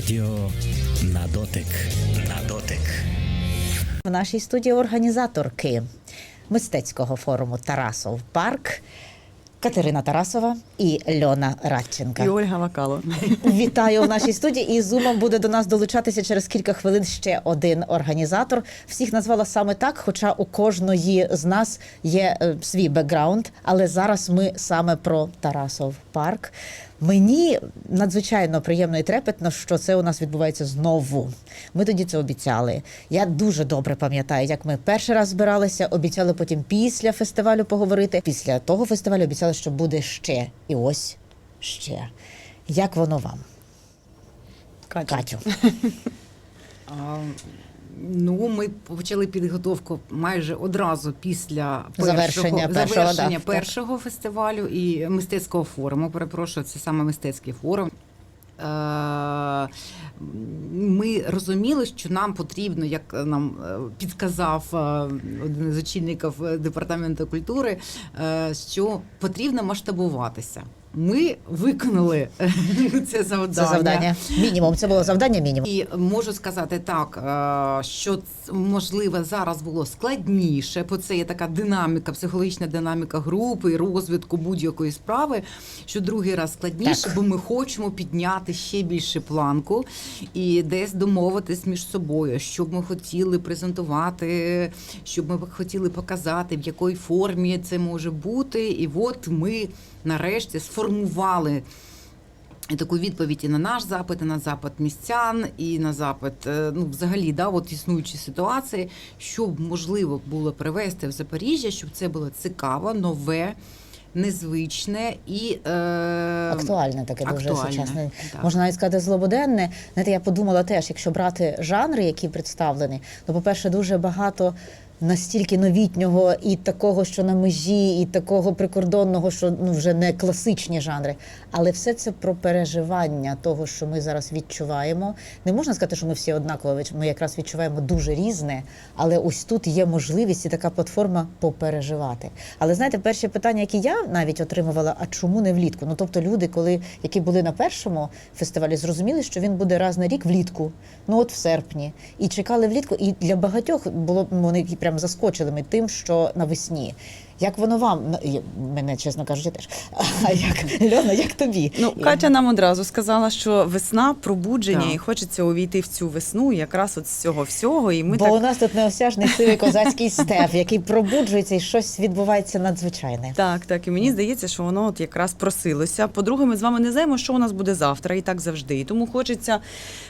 Радіо на дотик. На дотик. В нашій студії організаторки мистецького форуму Тарасов Парк Катерина Тарасова і Льона Радченка. І Ольга Вакало. Вітаю в нашій студії. І зумом буде до нас долучатися через кілька хвилин ще один організатор. Всіх назвала саме так, хоча у кожної з нас є е, свій бекграунд. Але зараз ми саме про Тарасов парк. Мені надзвичайно приємно і трепетно, що це у нас відбувається знову. Ми тоді це обіцяли. Я дуже добре пам'ятаю, як ми перший раз збиралися, обіцяли потім після фестивалю поговорити. Після того фестивалю обіцяли, що буде ще. І ось ще. Як воно вам, Катя. Катю? Ну, ми почали підготовку майже одразу після Завершення першого, першого, завершення да, першого фестивалю і мистецького форуму. Перепрошую, це саме мистецький форум. Е, Ми розуміли, що нам потрібно, як нам е, підказав е, один із очільників департаменту культури, що потрібно масштабуватися. Ми виконали е, це завдання. Це завдання мінімум. Це було завдання мінімум. І можу сказати так, е, що можливо зараз було складніше, бо це є така динаміка, психологічна динаміка групи і розвитку будь-якої справи. Що другий раз складніше, Так. бо ми хочемо підняти ще більше планку і десь домовитись між собою, що б ми хотіли презентувати, що б ми хотіли показати, в якій формі це може бути. І от ми нарешті сформували. І таку відповідь і на наш запит, і на запит містян, і на запит, е, ну взагалі, да, от існуючі ситуації, що б можливо було привезти в Запоріжжя, щоб це було цікаво, нове, незвичне і е, Актуальне таке дуже актуальне, сучасне. так. Можна навіть сказати злободенне. Знаєте, я подумала теж, якщо брати жанри, які представлені, то, по-перше, дуже багато настільки новітнього і такого, що на межі, і такого прикордонного, що ну вже не класичні жанри. Але все це про переживання того, що ми зараз відчуваємо. Не можна сказати, що ми всі однаково ми якраз відчуваємо дуже різне, але ось тут є можливість і така платформа попереживати. Але знаєте, перші питання, які я навіть отримувала, а чому не влітку? Ну тобто, люди, коли які були на першому фестивалі, зрозуміли, що він буде раз на рік влітку, ну от в серпні, і чекали влітку. І для багатьох було вони прям заскочили ми тим, що навесні. Як воно вам Ну, мене, чесно кажучи, теж. А як Льона, як тобі? Ну, Катя нам одразу сказала, що весна пробудження, Так. і хочеться увійти в цю весну якраз от з цього всього. І ми Бо так у нас тут неосяжний сивий козацький степ, який пробуджується, і щось відбувається надзвичайне. Так, так, і мені здається, що воно от якраз просилося. По-друге, ми з вами не знаємо, що у нас буде завтра, і так завжди. І тому хочеться,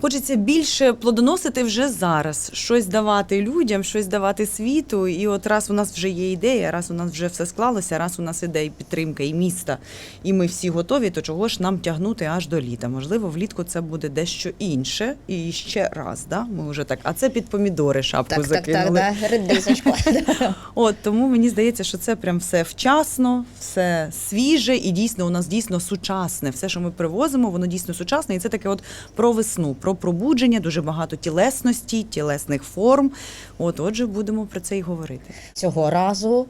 хочеться більше плодоносити вже зараз, щось давати людям, щось давати світу. І от раз у нас вже є ідея, раз у нас вже все склалося, раз у нас іде і підтримка, і міста, і ми всі готові, то чого ж нам тягнути аж до літа? Можливо, влітку це буде дещо інше. І ще раз, да? Ми вже так. А це під помідори шапку Так, так, закинули. так, да, редисочку. От тому мені здається, що це прям все вчасно, все свіже і дійсно у нас дійсно сучасне. Все, що ми привозимо, воно дійсно сучасне. І це таке от про весну, про пробудження, дуже багато тілесності, тілесних форм. От, отже, будемо про це і говорити. Цього разу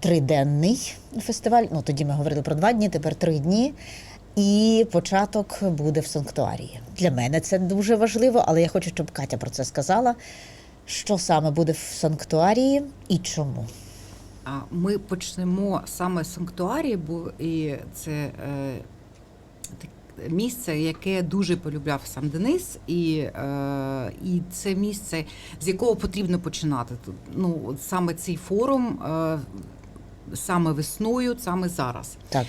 триденний фестиваль. Ну тоді ми говорили про два дні, тепер три дні. І початок буде в санктуарії. Для мене це дуже важливо, але я хочу, щоб Катя про це сказала. Що саме буде в санктуарії і чому? Ми почнемо саме з санктуарії, бо і це е, місце, яке дуже полюбляв сам Денис, і, е, і це місце, з якого потрібно починати. Тут, Ну, от саме цей форум, е, саме весною, саме зараз. Так,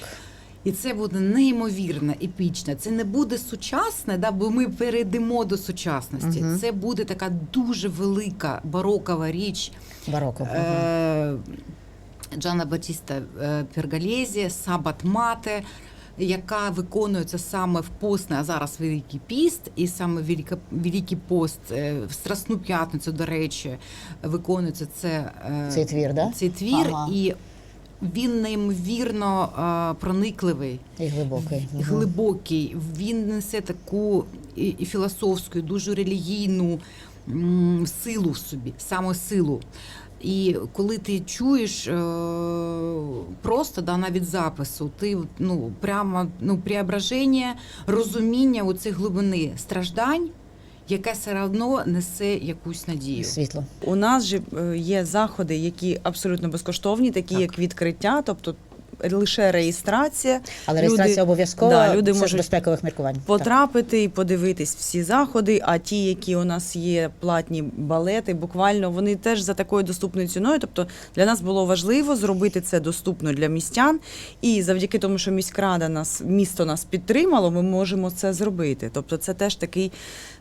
І це буде неймовірно епічно. Це не буде сучасне, да, бо ми перейдемо до сучасності. Мгм. Це буде така дуже велика барокова річ. бароко. Е, Джана Батіста е, Пергалезі, Сабат Мате, яка виконується саме в постне, а зараз Великий Піст, і саме Великий пост е, в Страсну п'ятницю, до речі, виконується це, е, Цей твір, да? цей твір, Ага. і він неймовірно е, проникливий. І глибокий. Мгм. глибокий. Він несе таку і, і філософську, і дуже релігійну м, силу в собі, саме силу. І коли ти чуєш е, просто да, навіть запису, ти ну прямо ну преображення, розуміння у цих глибини страждань, яке все одно несе якусь надію. Світло. У нас же е, є заходи, які абсолютно безкоштовні, такі Так. як відкриття, тобто лише реєстрація. Але Люди- реєстрація обов'язкова да, люди можуть безпекових міркувань. Так. Потрапити і подивитись всі заходи. А ті, які у нас є платні балети, буквально вони теж за такою доступною ціною. Тобто для нас було важливо зробити це доступно для містян. І завдяки тому, що міськрада нас місто нас підтримало, ми можемо це зробити. Тобто, це теж такий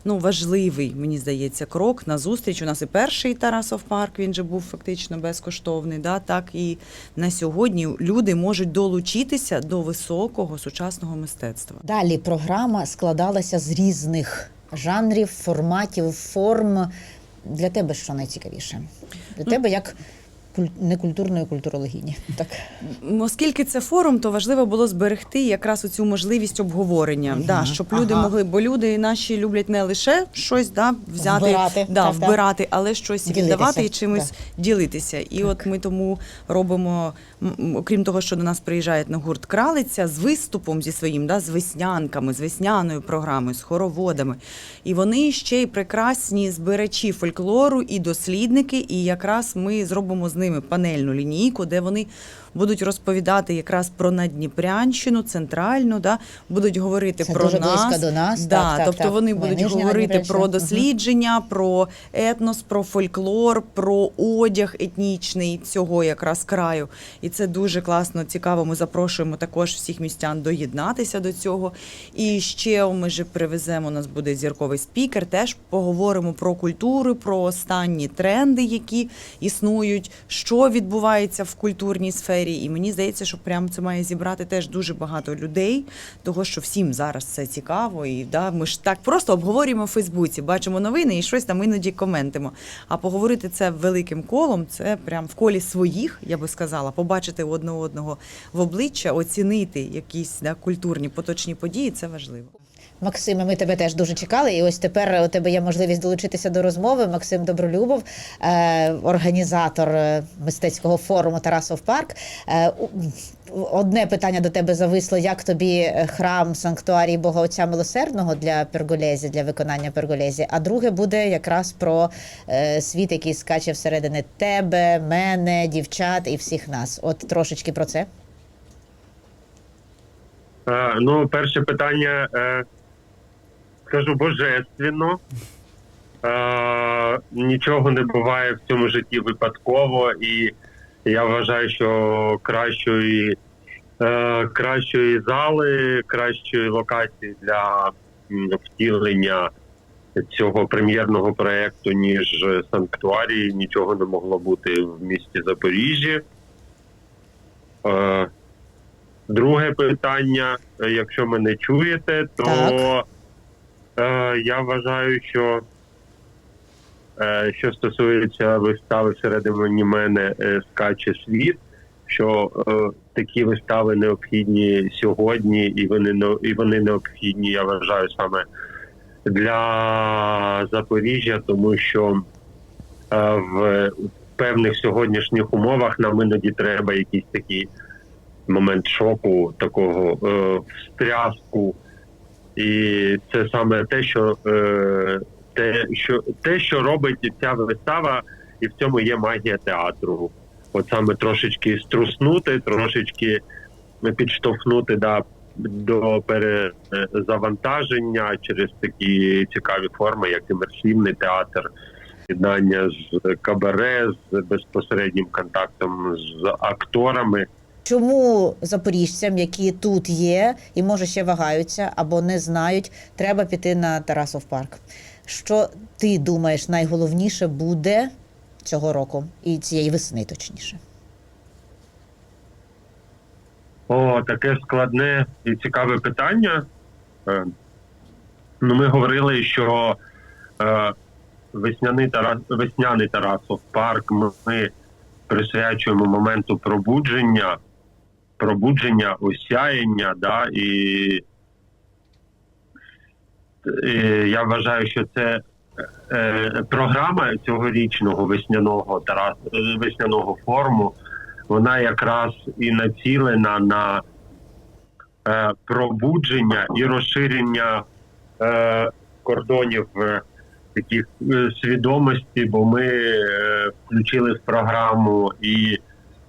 ну важливий, мені здається, крок на зустріч. У нас і перший Тарасов парк він же був фактично безкоштовний. Да, так і на сьогодні люди можуть долучитися до високого сучасного мистецтва. Далі програма складалася з різних жанрів, форматів, форм. Для тебе що найцікавіше? Для тебе як. Некультурної культурологині. Так. Оскільки це форум, то важливо було зберегти якраз оцю можливість обговорення, Мгм. да, щоб люди Ага. могли, бо люди наші люблять не лише щось да, взяти, Вбирати, да, так, так. вбирати, але щось Ділитися, віддавати і чимось так. ділитися. І от ми тому робимо, окрім того, що до нас приїжджають на гурт Кралиця з виступом зі своїм, да, з веснянками, з весняною програмою, з хороводами. І вони ще й прекрасні збирачі фольклору і дослідники. І якраз ми зробимо з ними панельну лінійку, де вони будуть розповідати якраз про Надніпрянщину, центральну, да, будуть говорити Це про дуже нас. близько до нас, Да, так, так, тобто так. вони Ми будуть Нижня говорити про Мгм. дослідження, про етнос, про фольклор, про одяг етнічний цього якраз краю. І це дуже класно, цікаво. Ми запрошуємо також всіх містян доєднатися до цього. І ще ми ж привеземо. У нас буде зірковий спікер. Теж поговоримо про культуру, про останні тренди, які існують, що відбувається в культурній сфері. І мені здається, що прям це має зібрати теж дуже багато людей, того що всім зараз це цікаво. І да, ми ж так просто обговорюємо в Фейсбуці, бачимо новини і щось там іноді коментимо. А поговорити це великим колом, це прям в колі своїх, я би сказала, побачити одне одного в обличчя, оцінити якісь да, культурні поточні події. Це важливо. Максиме, ми тебе теж дуже чекали, і ось тепер у тебе є можливість долучитися до розмови. Максим Добролюбов, е, організатор е, мистецького форуму Тарасов Парк. Е, Одне питання до тебе зависло: як тобі храм санктуарій Бога Отця Милосердного для перголезі, для виконання перголезі? А друге буде якраз про світ, який скаче всередини тебе, мене, дівчат і всіх нас. От трошечки про це. Ну, перше питання, скажу божественно. Е, Нічого не буває в цьому житті випадково, і я вважаю, що кращої, е, кращої зали, кращої локації для втілення цього прем'єрного проєкту, ніж санктуарій, нічого не могло бути в місті Запоріжжі. Е, Друге питання, якщо мене чуєте, то Так. Е, я вважаю, що е, що стосується вистави всередині мене е, скаче світ, що е, такі вистави необхідні сьогодні, і вони і вони необхідні, я вважаю, саме для Запоріжжя, тому що е, в певних сьогоднішніх умовах нам іноді треба якісь такі момент шоку, такого е, встряску. І це саме те, що е, те, що те, що робить ця вистава, і в цьому є магія театру. От саме трошечки струснути, трошечки підштовхнути да, до перезавантаження через такі цікаві форми, як імерсивний театр, єднання з кабаре, з безпосереднім контактом з акторами. Чому запоріжцям, які тут є і може ще вагаються або не знають, треба піти на Тарасов парк? Що ти думаєш найголовніше буде цього року і цієї весни, точніше? О, таке складне і цікаве питання. Е, Ну, ми говорили, що е, весняний Тарас, весняний Тарасов парк ми, ми присвячуємо моменту пробудження, пробудження, осяяння, да, і, і я вважаю, що це е, програма цьогорічного весняного Тарас весняного форуму, вона якраз і націлена на е, пробудження і розширення е, кордонів е, таких е, свідомості, бо ми е, включили в програму і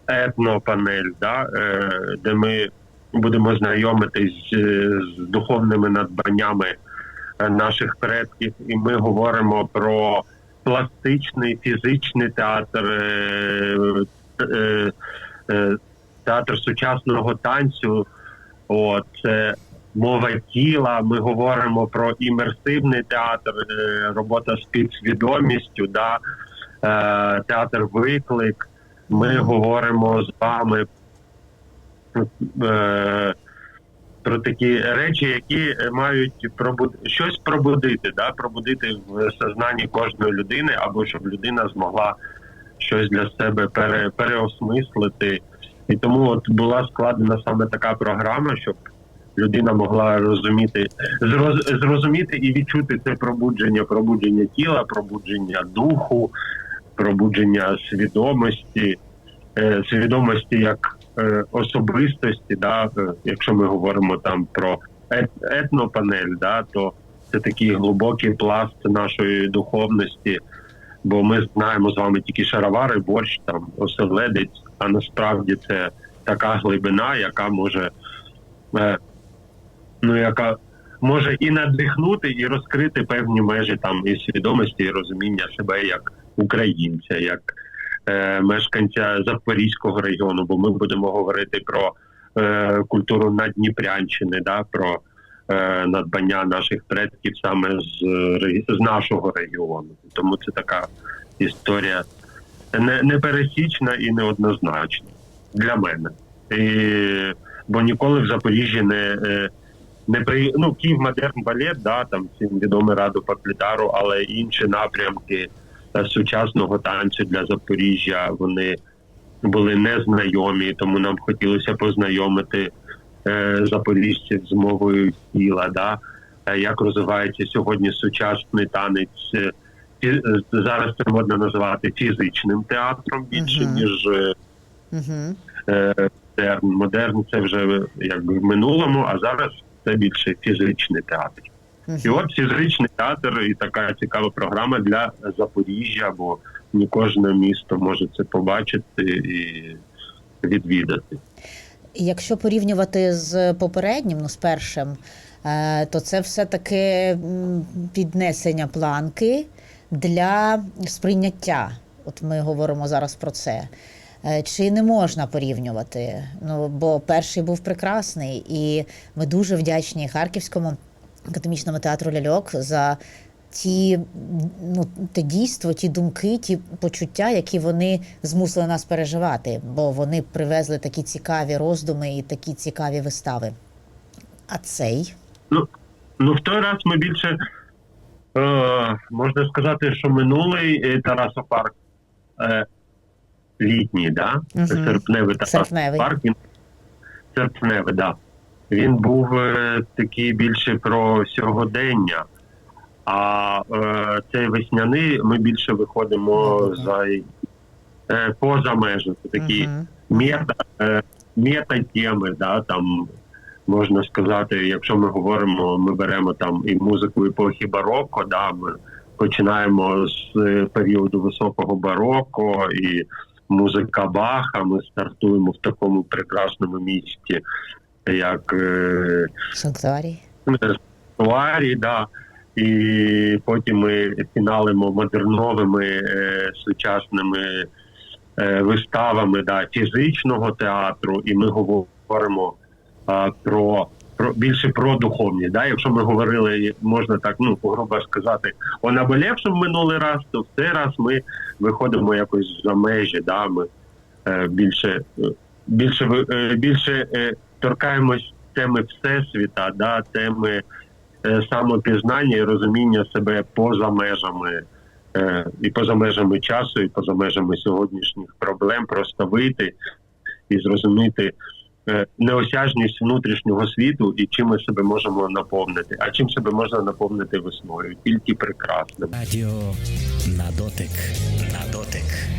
етнопанель, да, е, де ми будемо знайомитись з, духовними надбаннями е, наших предків, і ми говоримо про пластичний фізичний театр, е, театр сучасного танцю. От, мова тіла. Ми говоримо про імерсивний театр, робота з підсвідомістю, да, театр виклик. Ми говоримо з вами е, про такі речі, які мають пробуд... щось пробудити, да? пробудити в сознанні кожної людини, або щоб людина змогла щось для себе пере... переосмислити. І тому от була складена саме така програма, щоб людина могла розуміти, зроз... зрозуміти і відчути це пробудження, пробудження тіла, пробудження духу, пробудження свідомості, е, свідомості як е, особистості, да, е, якщо ми говоримо там про етнопанель, да, то це такий глибокий пласт нашої духовності, бо ми знаємо з вами тільки шаровари, борщ, там оселедець, а насправді це така глибина, яка може, ну яка може і надихнути, і розкрити певні межі там і свідомості, і розуміння себе як українця, як е, мешканця Запорізького регіону, бо ми будемо говорити про е, культуру Надніпрянщини, да, про е, надбання наших предків саме з, з нашого регіону. Тому це така історія не, непересічна і неоднозначна для мене. І, бо ніколи в Запоріжжі не. е, Не при ну Київ модерн балет, да там всім відомий раду Паклітару, але інші напрямки сучасного танцю для Запоріжжя вони були незнайомі, тому нам хотілося познайомити е, запоріжців з мовою тіла. Да? Е, як розвивається сьогодні сучасний танець. е, е, Зараз це модно називати фізичним театром більше, Мгм. ніж е, Угу. е, модерн. Модерн це вже якби в минулому, а зараз це більше фізичний театр. І от фізичний театр і така цікава програма для Запоріжжя, бо не кожне місто може це побачити і відвідати. Якщо порівнювати з попереднім, ну з першим, е, то це все-таки піднесення планки для сприйняття. От ми говоримо зараз про це. Е, Чи не можна порівнювати? Ну бо перший був прекрасний, і ми дуже вдячні Харківському академічному театру Ляльок за ті ну те дійство, ті думки, ті почуття, які вони змусили нас переживати, бо вони привезли такі цікаві роздуми і такі цікаві вистави. А цей Ну в той раз ми більше е, можна сказати, що минулий е, Тарасопарк е, літній, да? Мгм. серпневий Серпневий. Тарасопарк, він серпневий, да. Він був е, такий більше про сьогодення. А е, цей весняний ми більше виходимо Ну, да. за е, поза межі. Це такі Мгм. мета, е, мета-теми, да, там можна сказати, якщо ми говоримо, ми беремо там і музику епохи бароко, да, ми починаємо з е, періоду високого бароко і музика Баха. Ми стартуємо в такому прекрасному місті, як е, Санктуарій. Да. І потім ми фіналимо модерновими е, сучасними е, виставами да, фізичного театру, і ми говоримо а, про, про більше про духовні. Да? Якщо ми говорили, можна так ну грубо сказати, о наболевшому минулий раз, то в цей раз ми виходимо якось за межі. Да? Ми е, більше, е, більше, е, більше е, торкаємось теми всесвіта, да? теми е, самопізнання і розуміння себе поза межами е, і поза межами часу, і поза межами сьогоднішніх проблем, просто вийти і зрозуміти, е, неосяжність внутрішнього світу і чим ми себе можемо наповнити. А чим себе можна наповнити весною? Тільки прекрасним. Радіо на дотик. На дотик.